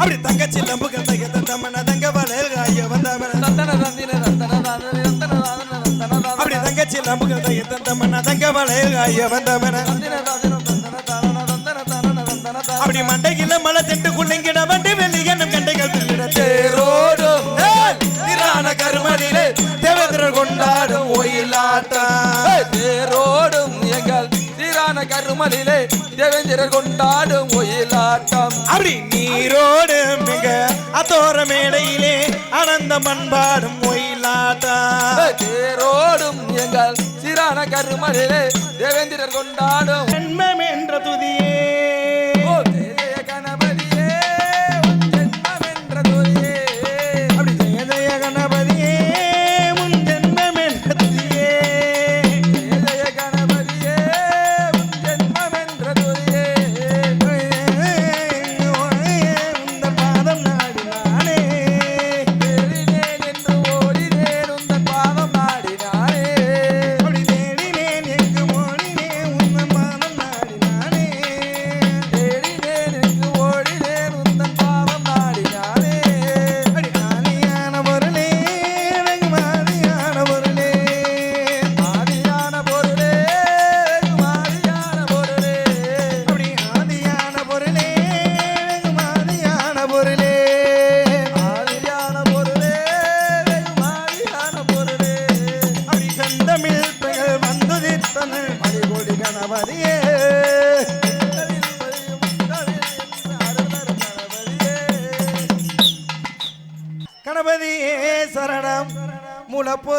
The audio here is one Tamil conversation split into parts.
அப்படி தங்கச்சி நம்புகள் தைய தந்தமன தங்க வளையல் காய வந்தவன தந்தன தந்தின தந்தன தாதன தந்தன தாதன தந்தன தாதன அப்படி தங்கச்சி நம்புகள் தைய தந்தமன தங்க வளையல் காய வந்தவன தந்தின தாதன தந்தன தாதன தந்தன தாதன தந்தன தாதன அப்படி மண்டையில மலை திண்டு குள்ளிங்கிட வண்டி வெளியனும் கண்டைகள் தில்லிட தேரோடும் திரான கருமதிலே தேவேந்திரர் கொண்டாடும் ஒயிலாட்டம். தேரோடும் எங்கள் சீரான கருமலிலே தேவேந்திரர் கொண்டாடும் ஒயிலாட்டம் அப்படி நீரோடு மிக அத்தோர மேடையிலே ஆனந்த மண்பாடும் ஒயிலாட்டம். தேரோடும் எங்கள் சீரான கருமலிலே தேவேந்திரர் கொண்டாடும். என்ற துதியே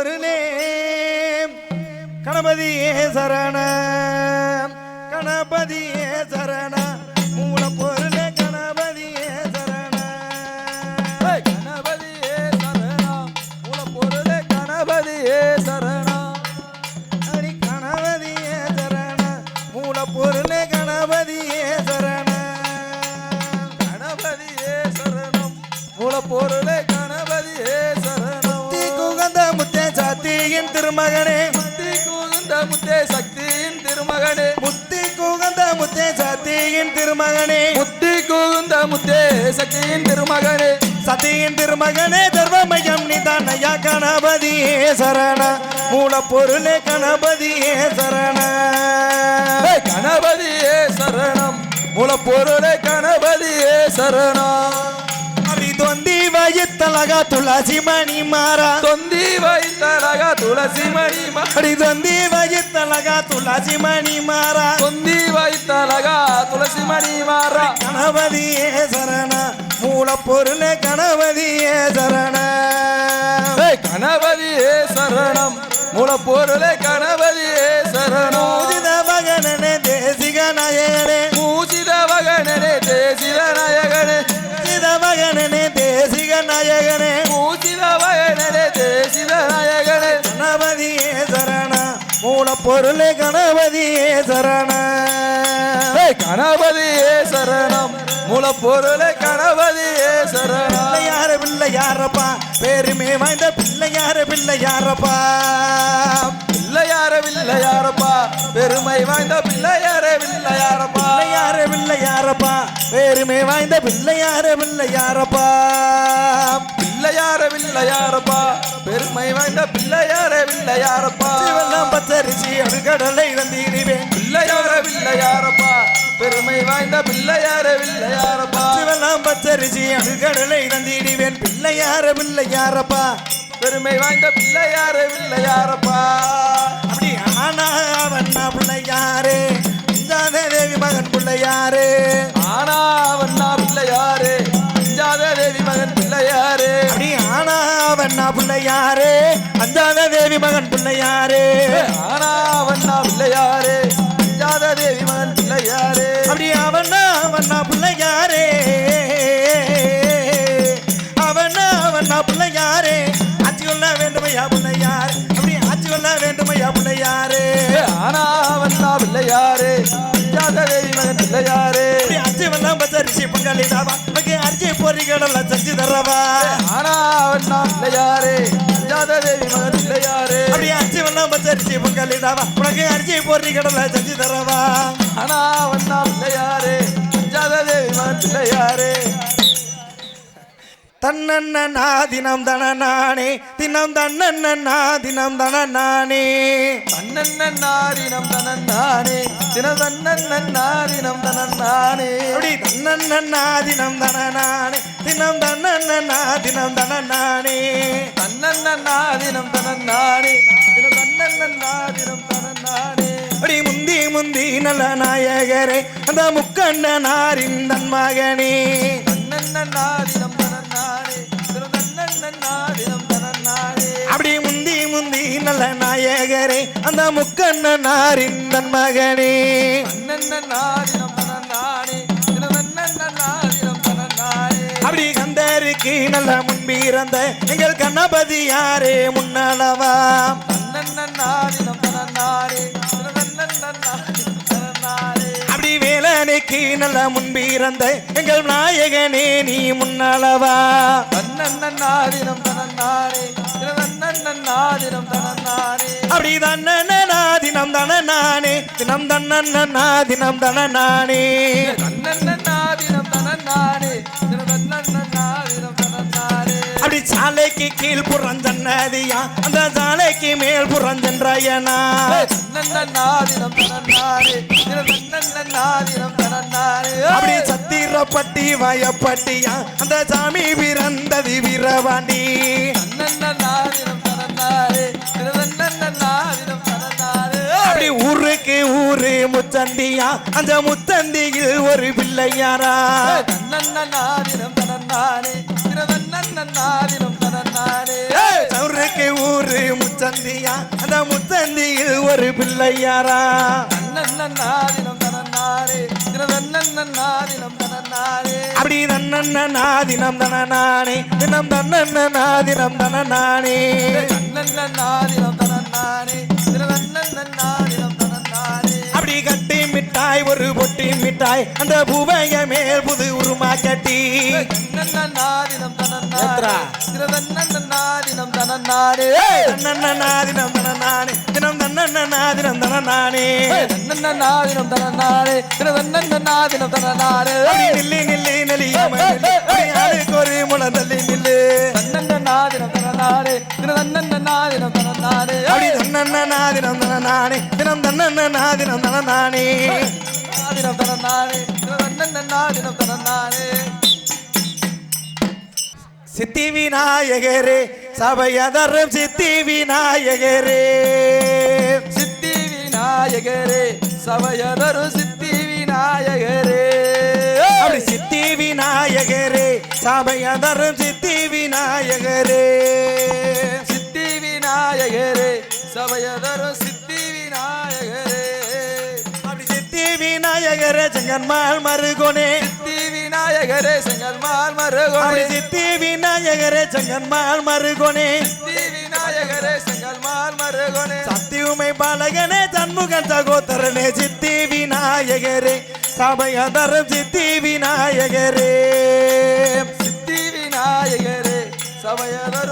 முளப்பொருளே கணபதியே சரணம் கணபதியே சரணம். மூலப்பொருளே சாத்தியின் திருமகனே. முத்தி கூந்த முத்தே சக்தியின் திருமகனே. முத்தி குகந்த முத்தே சாத்தியின் திருமகனே. முத்தி கூந்த முத்தே சக்தியின் திருமகனே. சத்தியின் திருமகனே தர்மமயம் நிதானயா கணபதியே சரண. மூலப்பொருளே கணபதியே சரண. கணபதியே சரணம். மூலப்பொருளே கணபதியே சரணம். வயித்தலகா துளசி மணி மாறா. தொந்தி வைத்தரக துளசி மணி மா- அப்படி தொந்தி வயித்தலகா துளசி மணி மாறா. தொந்தி வைத்தலக துளசி மணி மாறா. கணபதியே சரண மூலப்பொருளே கணபதியே சரண. கணபதியே சரணம் மூலப்பொருளே கணபதியே சரணம். மூலப்பொருளே கணபதியே சரண ஏய் கணபதியே சரணம். மூலப்பொருளே கணபதியே சரணம். பிள்ளையார பிள்ளையாரப்பா பெருமை வாய்ந்த பிள்ளையார பிள்ளையாரப்பா. பிள்ளையார பிள்ளையாரப்பா பெருமை வாய்ந்த பிள்ளையார பிள்ளையாரப்பா. பிள்ளையார பிள்ளையாரப்பா பெருமை வாய்ந்த பிள்ளையார பிள்ளையாரப்பா. பிள்ளையார பிள்ளையாரப்பா பெருமை வாய்ந்த பிள்ளையார பிள்ளையாரப்பா சிவெல்லாம் பச்சரிசி அடுகடலை வந்தீடுவேன் பிள்ளையார பிள்ளையாரப்பா பெருமை வாய்ந்த பிள்ளையார பிள்ளையாரப்பா சிவெல்லாம் பச்சரிசி அடுகடலை வந்தீடுவேன் பிள்ளையார பிள்ளையாரப்பா பெருமை வாய்ந்த பிள்ளையார பிள்ளையாரப்பா அப்படி ஆனா வண்ணா பிள்ளையாரே. இந்தாத தேவி மகன் பிள்ளையாரே. ஆனா வண்ணா பிள்ளையாரே. அஞ்சாத தேவி மகன் பிள்ளையாரே. வண்ணா பிள்ளையாரே. அஞ்சாத தேவி மகன் பிள்ளையாரே. ஆனா வண்ணா பிள்ளையாரே அஞ்சாத தேவி மகன் பிள்ளையாரே. அப்படி அவனா அவனா பிள்ளையாரே. அவனா அவனா பிள்ளையாரே. ஆட்சி கொள்ள வேண்டுமையா பிள்ளையார். அப்படி ஆட்சி கொள்ள வேண்டுமையா பிள்ளையாரே. ஆனா வண்ணா பிள்ளையாரே அஞ்சாத தேவி மகன் பிள்ளையாரே. வெள்ளம் பச்சரிசி பங்காளிதாவா? உனக்கு அரிசி பொறி கடலை செஞ்சு தரவா? ஆனா வண்ணா பிள்ளையாரே அஞ்சாத தேவி மகன் பிள்ளையாரே அப்படி அரிசி வெள்ளம் பச்சரிசி பங்காளிதாவா? உனக்கு அரிசி பொறி கடலை செஞ்சு தரவா? ஆனா வண்ணா பிள்ளையாரே அஞ்சாத தேவி மகன் பிள்ளையாரே தன்னன்னா தினம் தன நானே தினம் தன்னன்னா தினம் தன நானே தன்னன்னாரினம் தனன்னானே தினதன்னன்னாரினம் தனன்னானே அப்படி தன்னன்னா தினம் தன நானே தினம் தன்னன்னா தினம் தன நானே தன்னன்னாரினம் தனன்னானே தினதன்னன்னாரினம் தனன்னானே அப்படி முந்தி முந்தி நல்ல நாயகரே அந்த முக்கண்ணனாரின் தன் மகனே அப்படி முந்தி முந்தி நல்ல நாயகரே அந்த முக்கண்ணனாரின் தன் மகனே அப்படி கந்தருக்கு நல்ல முன்பிறந்த எங்கள் கணபதி யாரே முன்னளவா தன்னன்னாரினம் தனன்னானே தினதன்னன்னாரினம் தனன்னானே வேலனுக்கு நல்ல முன்பிறந்த எங்கள் நாயகனே நீ முன்னளவா? தன்னன்னாரினம் தனன்னானே தினதன்னன்னாரினம் தனன்னானே அப்படி தன்னனா தினம் தன நானே தினம் தன்னன்னா தினம் தன நானே சாலைக்கு கீழ் புறஞ்சன்னதியா அந்த சாலைக்கு மேல் புறஞ்சென்றாயனா அப்படி சத்திரப்பட்டி வயப்பட்டியா அந்த சாமி பிறந்தது வீரவாண்டி. அப்படி ஊருக்கு ஊரு முச்சந்தியா அந்த முத்தந்தியில் ஒரு பிள்ளையாரா. முச்சந்தியா அந்த முத்தந்தியில் ஒரு பிள்ளையாரா? தன்னன்னாரினம் தனன்னானே தினதன்னன்னாரினம் தனன்னானே அப்படி தன்னன்னா தினம் தன நானே தினம் தன்னன்னா தினம் தன நானே தன்னன்னாரினம் தனன்னானே தினதன்னன்னாரினம் தனன்னானே அப்படி கட்டி மிட்டாய் ஒரு பொட்டி மிட்டாய். அந்த பூவைய மேல் புது உருமா கட்டி ஏத்ரா. தினதன்னன்னாரினம் தனன்னானே தன்னன்னா தினம் தன நானே தினம் தன்னன்னா தினம் தன நானே தன்னன்னாரினம் தனன்னானே தினதன்னன்னாரினம் தனன்னானே அப்படி நில்லு நில்லு நெலியாம நில்லு. ஆளுக்கு ஒரு முளம் தள்ளி நில்லு தன்னன்னாரினம் தனன்னானே தினதன்னன்னாரினம் தனன்னானே அப்படி தன்னன்னா தினம் தன நானே. தினம் தன்னன்னா தினம் தன நானே. நாதினம் தனன்னானே தினதன்னன்னாரினம் தனன்னானே சித்தி விநாயகரே சபையதரும் சித்தி விநாயகரே. சித்தி விநாயகரே சபையதரு சித்தி விநாயகரே. அப்படி சித்தி விநாயகரே சபையதரும் சித்தி விநாயகரே. சபையதரு சித்தி விநாயகரே. அப்படி சித்தி விநாயகரே செங்கன்மாள் மருகோனே. சித்தி விநாயகரே செங்கல்மால் அப்படி மருகோனே சித்தி விநாயகரே செங்கன்மாள் மருகோனே. சித்தி விநாயகரே செங்கல்மால் மருகோனே. சத்தியுமை பாலகனே சண்முகன் சகோதரனே சித்தி விநாயகரே. சபையதரும் சித்தி விநாயகரே. சித்தி விநாயகரே சபையதரு சித்தி விநாயகரே ஹே!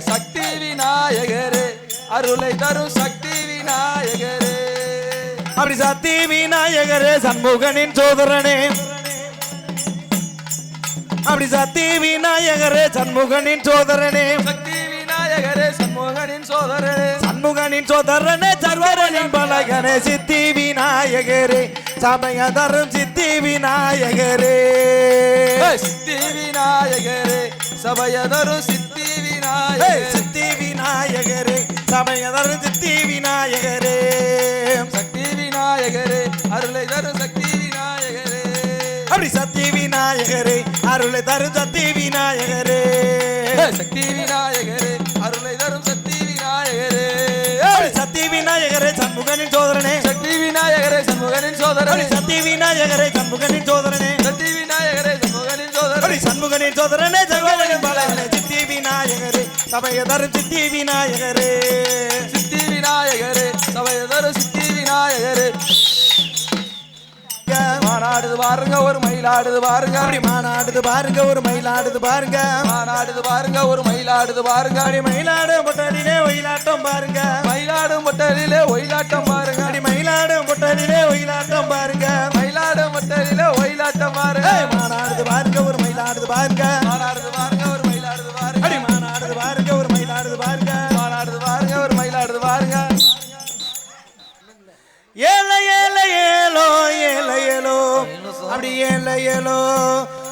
சக்தி விநாயகரே அருளை தரும் சக்தி விநாயகரே அப்படி சத்தி விநாயகரே சண்முகனின் சோதரனே. அப்படி சத்தி விநாயகரே சண்முகனின் சோதரனே. சக்தி விநாயகரே சண்முகனின் சோதரனே. சண்முகனின் சோதரனே சர்வரனின் பலகனே. சித்தி விநாயகரே சபையதரும் சித்தி விநாயகரே! சித்தி விநாயகரே சபையதரு சித்தி ஏய், விநாயகரே. சித்தி விநாயகரே. சபையதரும் சித்தி விநாயகரே. சக்தி விநாயகரே அருளை தரும் சக்தி விநாயகரே. அப்படி சத்தி விநாயகரே அருளை தரும் சத்தி விநாயகரே! சக்தி விநாயகரே அருளை தரும் சக்தி விநாயகரே. சத்தி விநாயகரே சண்முகனின் சோதரனே. சக்தி விநாயகரே சண்முகனின் சோதரனே. சத்தி விநாயகரே சண்முகனின் சோதரனே. சக்தி விநாயகரே சண்முகனின் சோதரனே. சண்முகனின் சோதரனே சித்தி விநாயகரே சபையதரும் சித்தி விநாயகரே சித்தி விநாயகரே சபையதரு சித்தி விநாயகரே மாநாடுது பாருங்க ஒரு மயிலாடுது பாருங்க. அப்படி மாநாடுது பாருங்க ஒரு மயிலாடுது பாருங்க. மாநாடுது பாருங்க ஒரு மயிலாடுது பாருங்க. அப்படி மயிலாடு பொட்டலிலே ஒயிலாட்டம் பாருங்க. மயிலாடும் மொட்டலிலே ஒயிலாட்டம் பாருங்க. அப்படி மயிலாடு பொட்டலிலே ஒயிலாட்டம் பாருங்க. மயிலாடும் மொட்டலிலே ஒயிலாட்டம் பாருங்க. மாநாடுது பாருங்க பாருங்க மானாடுது பாருங்க. ஒரு ஏலோ ஏல அப்படி ஏல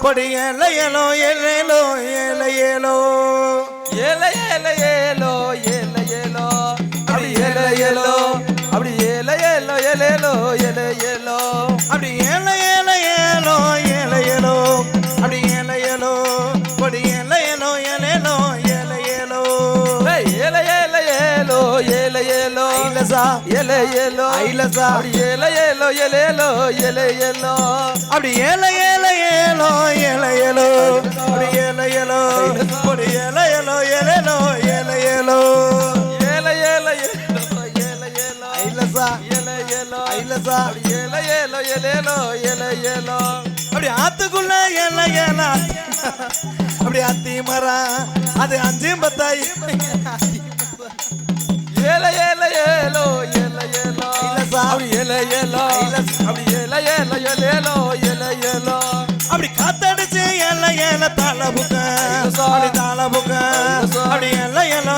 கொடி ஏல ஏலோ ஏலேலோ ஏல ஏலோ அப்படி ஏல ஐலசா அப்படி ஏல ஏலோ ஏலேலோ ஏல ஏலோ. அப்படி ஏல ஏல ஏலோ ஏல ஏலோ. அப்படி ஏல ஏலோ. கொடி ஏல ஏலோ ஏலேலோ ஏல ஏலோ. ஏல ஏல ஏலோ ஏல ஏலோ. ஐலசா. ஏல ஏலோ. ஐலசா. அப்படி ஏல ஏலோ ஏலேலோ ஏல ஏலோ. அப்படி ஆத்துக்குள்ள ஏல ஏல. அப்படி அத்தி மரம் அது அஞ்சு பத்தாய். ஐலசா. அப்படி ஏல ஏலோ ஐலசா. அப்படி அப்படி காத்தடிச்சு ஏல தாள புக்க ஐலசா. அப்படி தாள புக்க ஐலசா. அப்படி ஏல ஏலோ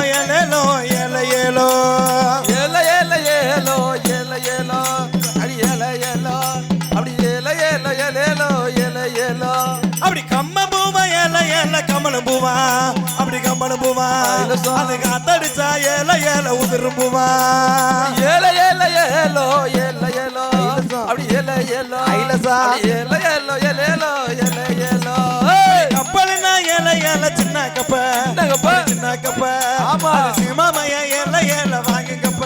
அப்படி ஏல ஏலோ ஏலேலோ ஏல ஏலோ அப்படி கம்ம பூவா ஏல கமல பூவா அப்படி கமல பூவா. அது காத்தடிச்சா ஏல உதிரும் பூவா ஏல ஏலோ கப்பல்னா ஏல ஏல சின்ன கப்ப? சின்ன கப்ப. ஆமா. சிமாமைய ஏல ஏல வாங்க கப்ப.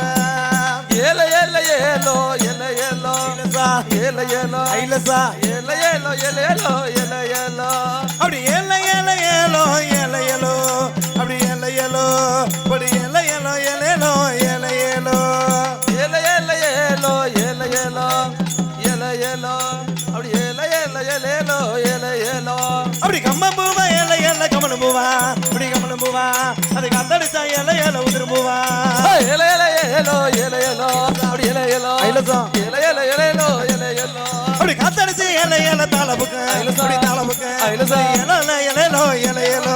ஏல ஏல ஏலோ ஏல ஏலோ ஏல ஏலோ ஐலசா ஏல ஏலோ ஏலேலோ ஏல ஏலோ ஏலேலோ ஏல ஏலோ அப்படி கம்மம் பூவா ஏல ஏல கமலம் பூவா. அப்படி கமலம் பூவா. அது கத்தடிச்சா ஏல ஏல உதிரும் பூவா. ஏல ஏல ஏலோ ஏல ஏலோ. அப்படி ஏல ஏலோ. ஐலசா. ஏல ஏல ஏலேலோ ஏல ஏலோ. அப்படி கத்தடிச்சு ஏல ஏல தாள புக்க ஐலசா. அப்படி தாள புக்க ஐலசா. ஏல ஏலேலோ ஏல ஏலோ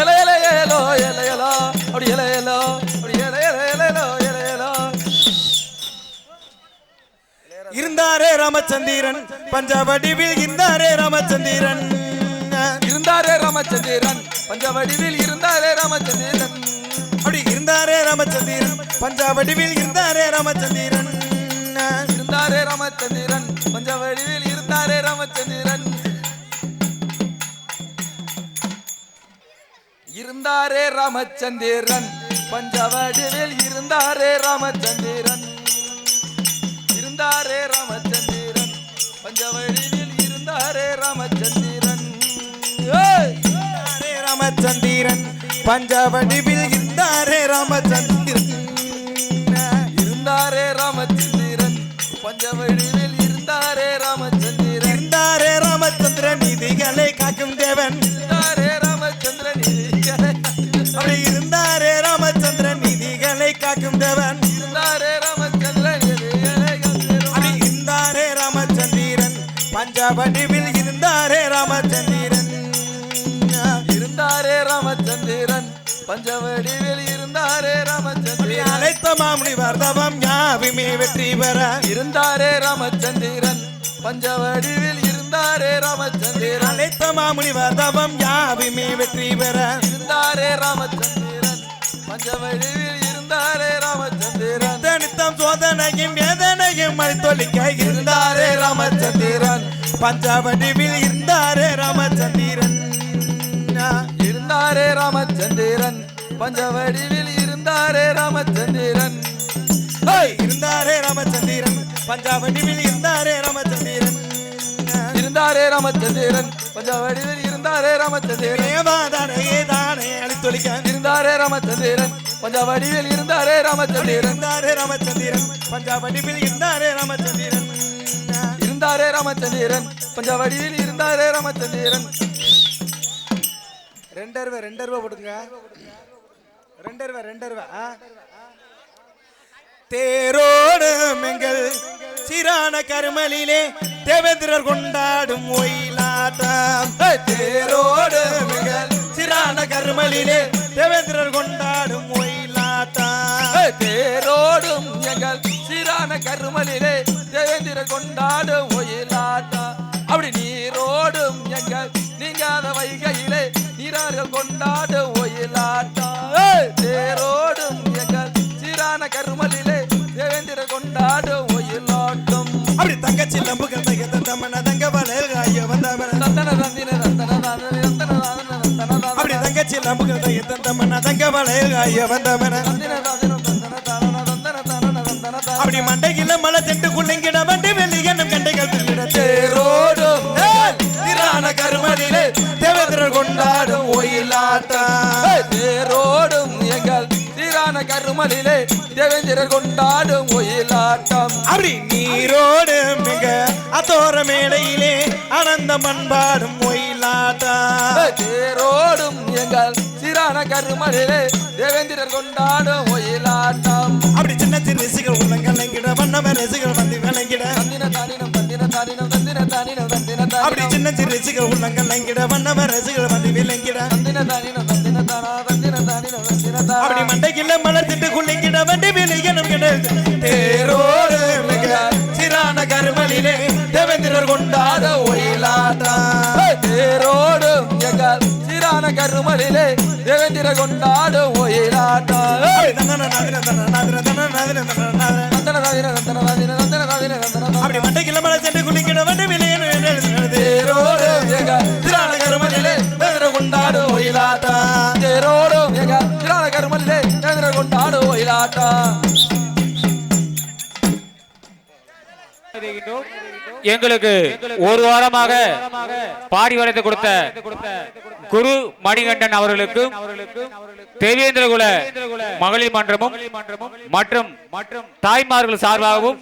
ஏல. ஏல ஏலோ ஏல ஏலோ அப்படி ஏல ஏலோ. அப்படி ஏல ஏல ஏலேலோ ஏல ஏலோ. இருந்தாரே ராமச்சந்திரன். பஞ்சவடிவில் இருந்தாரே ராமச்சந்திரன் இருந்தாரே ராமச்சந்திரன் பஞ்சவடிவில் இருந்தாரே ராமச்சந்திரன் அப்படி இருந்தாரே ராமச்சந்திரன் பஞ்சவடிவில் இருந்தாரே ராமச்சந்திரன் இருந்தாரே ராமச்சந்திரன் பஞ்சவடிவில் இருந்தாரே ராமச்சந்திரன் இருந்தாரே ராமச்சந்திரன் பஞ்சவடிவில் இருந்தாரே ராமச்சந்திரன் இருந்தாரே ராமச்சந்திரன் பஞ்சவடிவில் இருந்தாரே ராமச்சந்திரன். ஏய்! இருந்தாரே ராமச்சந்திரன். பஞ்சவடிவில் இருந்தாரே ராமச்சந்திரன். இருந்தாரே ராமச்சந்திரன். பஞ்சவடிவில் பஞ்சவடிவில் இருந்தாரே ராமச்சந்திரன். அழைத்த மாமுனி வர்தவம் யாவுமே வெற்றி பெற இருந்தாரே ராமச்சந்திரன். பஞ்சவடிவில் இருந்தாரே ராமச்சந்திரன். அழைத்த மாமுனி வர்தவம் யாவுமே வெற்றி பெற இருந்தாரே ராமச்சந்திரன். பஞ்சவடிவில் இருந்தாரே ராமச்சந்திரன். நித்தம் சோதனையும் வேதனையும் அழித்தொழிக்க இருந்தாரே ராமச்சந்திரன். பஞ்சவடிவில் இருந்தாரே ராமச்சந்திரன். இருந்தாரே ராமச்சந்திரன் பஞ்சவடிவில் இருந்தாரே ராமச்சந்திரன்! இருந்தாரே ராமச்சந்திரன் பஞ்சவடிவில் இருந்தாரே ராமச்சந்திரன் இருந்தாரே ராமச்சந்திரன் பஞ்சவடிவில் இருந்தாரே ராமச்சந்திரன் தானே அழித்தொழிக்க இருந்தாரே ராமச்சந்திரன் பஞ்சவடிவில் இருந்தாரே ராமச்சந்திரன் இருந்தாரே ராமச்சந்திரன் பஞ்சவடிவில் இருந்தாரே ராமச்சந்திரன் இருந்தாரே ராமச்சந்திரன் பஞ்சவடிவில் இருந்தாரே ராமச்சந்திரன் ரெண்டருவா ரெண்டருவா போட்டுங்க ரெண்டருவா ரெண்டருவா ஆ? தேரோடு எங்கள் சிறான கருமலிலே தேவேந்திரர் கொண்டாடும் ஒயிலாட்டம். ஏய், சிறான கருமலிலே தேவேந்திரர் கொண்டாடும் ஒயிலாட்டம். தேரோடும் எங்கள் சிறான கருமலிலே தேவேந்திர கொண்டாடும் நீரார்கள் கொண்டாடும் ஒயிலாட்டம் தேரோடும் எங்கள் சீரான கருமலிலே தேவேந்திர கொண்டாடும் ஒயிலாட்டம். அப்படி தங்கச்சி லம்புகள் தைய தந்தமன தங்க வளையல் காய வந்தமன தந்தன தந்தன தானன தந்தன தானன தந்தன. தானன அப்படி தங்கச்சி தந்தமன தங்க தாதின அப்படி மண்டையில மலை சீரான கருமலிலே தேவேந்திரர் கொண்டாடும் ஒயிலாட்டம். அப்படி நீரோடு மிக அத்தோர மேடையிலே ஆனந்த மண்பாடும் ஒயிலாட்டம். தேரோடும் எங்கள் சீரான கருமலிலே தேவேந்திரர் கொண்டாடும் ஒயிலாட்டம். அப்படி சின்ன சின்ன ரசிகள் உள்ளங்கலைங்கிட வண்ணம ரசிகள் வந்து விளங்கிட. தந்தின தானினம் தந்தின தானினம் தந்தின தானினம் தந்தின அப்படி சின்ன சின்ன ரசிகள் உள்ளங்கலைங்கிட வண்ணம ரசிகள் வந்து விளங்கிட. தந்தின தானினம் தந்தின தானா அப்படி மண்டைக்குள்ள மலர் திட்டு குள்ளிங்கிட வண்டி விளையனும் தேரோடு மிக சிறான கருமலிலே தேவேந்திரர் கொண்டாட ஒயிலாட்டம் ஏய், தேரோடும் எங்கள் சீரான கருமலிலே தேவேந்திர கொண்டாடும் ஒயிலாட்டம் ஏய், தந்தன நாதிர தந்தன நாதிர தந்தன எங்களுக்கு ஒரு வாரமாக பாடி வரைத்து கொடுத்த குரு மணிகண்டன் அவர்களுக்கு தேவேந்திரகுல மகளிர் மன்றமும் மற்றும் மற்றும் தாய்மார்கள் சார்பாகவும்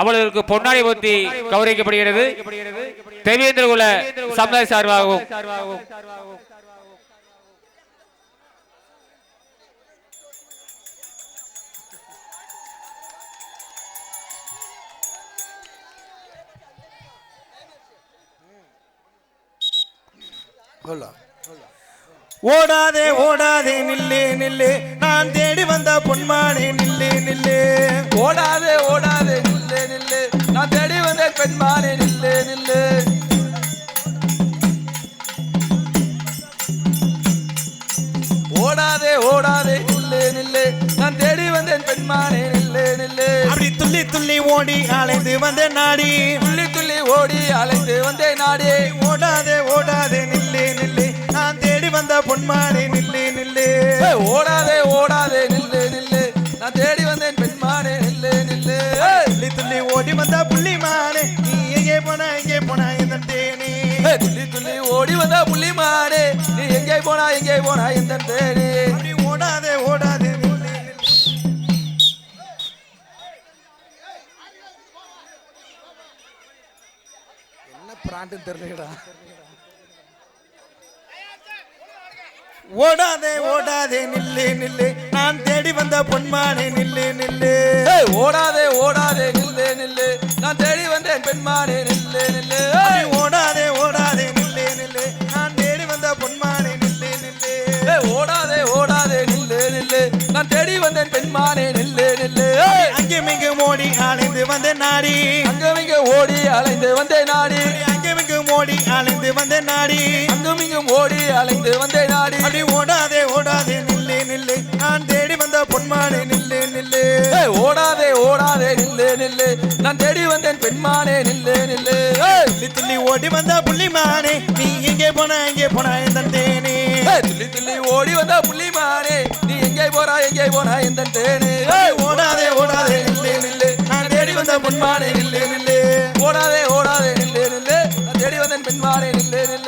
அவர்களுக்கு பொன்னாடி ஒத்தி கௌரவிக்கப்படுகிறது. தேவேந்திரகுல சமுதாய சார்பாகவும் ஓடாதே ஓடாதே நில்லே நில்லே. நான் தேடி வந்த பொன்மானே நில்லே நில்லே. ஓடாதே ஓடாதே நில்லே நில்லே. நான் தேடி வந்தேன் பெண்மானே நில்லே நில்லே. ஓடாதே ஓடாதே நில்லே நில்லே. நான் தேடி வந்தேன் பெண்மானே நில்லே நில்லே. அப்படி துள்ளி துள்ளி ஓடி அலைந்து வந்த நாடி. துள்ளி துள்ளி ஓடி அலைந்து வந்தேன் நாடே. ஓடாதே ஓடாதே நில்லே வந்த பொன்மானே நில்லே நில்லே. ஓடாதே ஓடாதே நில்லே நில்லே. நான் தேடி வந்தேன் பெண்மானே நில்லே நில்லே. துள்ளி துள்ளி ஓடி வந்த புள்ளிமானே நீ எங்கே போன எங்கே போன இந்த தேனி? துள்ளி துள்ளி ஓடி வந்த புள்ளிமானே நீ எங்கே போனா எங்கே போனா இந்த தேடி அப்படி ஓடாதே ஓடாதே என்ன பிராண்டுன்னு தெரியலடா ஓடாதே ஓடாதே நில்லே நில்லே. நான் தேடி வந்த பொன்மானே நில்லே நில்லே. ஓடாதே ஓடாதே நில்லே நில்லே. நான் தேடி வந்தேன் பெண்மானே நில்லே நில்லே. ஓடாதே ஓடாதே நில்லே நில்லே. நான் தேடி வந்த பொன்மானே நில்லே நில்லே. ஓடாதே ஓடாதே நில்லே நில்லே. நான் தேடி வந்தேன் பெண்மானே நில்லே நில்லே. ஏய், அங்கும் இங்கும் ஓடி அலைந்து வந்த நாடி. அங்கும் இங்க ஓடி அலைந்து வந்தேன் நாடி. ஓடி அலைந்து வந்த நாடி. அங்கும் இங்கும் ஓடி அலைந்து வந்தேன் நாடி. அப்படி ஓடாதே ஓடாதே நில்லே நில்லே. நான் தேடி வந்த பொன்மானே நில்லே நில்லே. ஓடாதே ஓடாதே நில்லே நில்லே. நான் தேடி வந்தேன் பெண்மானே நில்லே நில்லே. துள்ளி துள்ளி ஓடி வந்த புள்ளிமானே நீ எங்கே போன எங்கே போன இந்த தேனே? துள்ளி துள்ளி ஓடி வந்த புள்ளிமானே நீ எங்கே போறா எங்கே போனா இந்த தேனு? ஓடாதே ஓடாதே நில்லே நில்லே. நான் தேடி வந்த பொன்மானே நில்லே நில்லே. ஓடாதே ஓடாதே பெண்மாறே நில்லு நில்லு